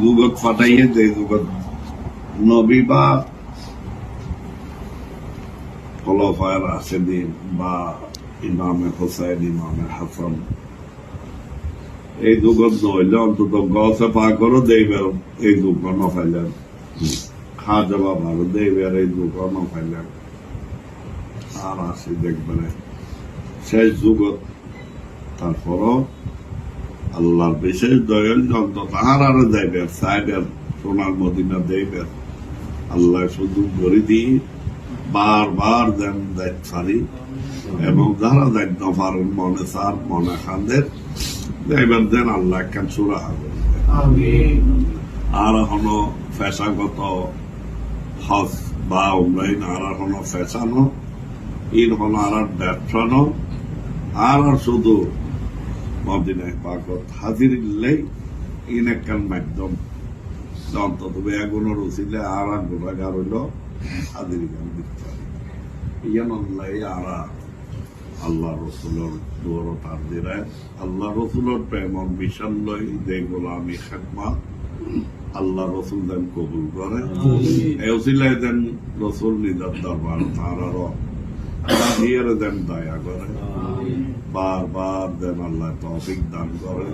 যুগত ফাটাইয়ে যে যুগত নবী বা খলফায় রাশেদিন বা ইমামে হোসাইন, ইমামে হাসান, এই যুগত নইলে অন্তত গছে পা করো দেইবের এই যুগ নফাইলেন। খাজা বাবার দেইবের এই যুগ নফাইলেন। আর আসি দেখবেন, শেষ যুগত, তারপরও আল্লাহর বিশেষ দয়াল যন্ত্র তাহার আরও দেবে সাইডের সোনার মদিনা দেবে আল্লাহ শুধু গড়ি দিই বারবার দেন দেখ সারি এবং যারা দেখ দফার মনে সার মনে খান্দের দেবেন দেন আল্লাহ কেন সুরা হবে আর হনো পেশাগত হজ বা উন্নয়ন আর হন ফেসানো ইন হন আর ব্যবসানো আর শুধু মদিনায় পাকত হাজির ইল্লাই ইন একখান মাধ্যম অন্তত বেগুনের উচিলে আর আর গোলাগার হইল হাজির গান দিতে পারি ইয়ান আল্লাহ আরা আল্লাহ রসুলের দুয়ার তার দিরায় আল্লাহ রসুলের প্রেমর মিশন লই দে গোলামি খেদমা। আল্লাহ রসুল দেন কবুল করে। এই উচিলায় দেন রসুল নিজার দরবার তার আরও। দেন দয়া করে। বারবার দেন আল্লাহ তৌফিক দান করে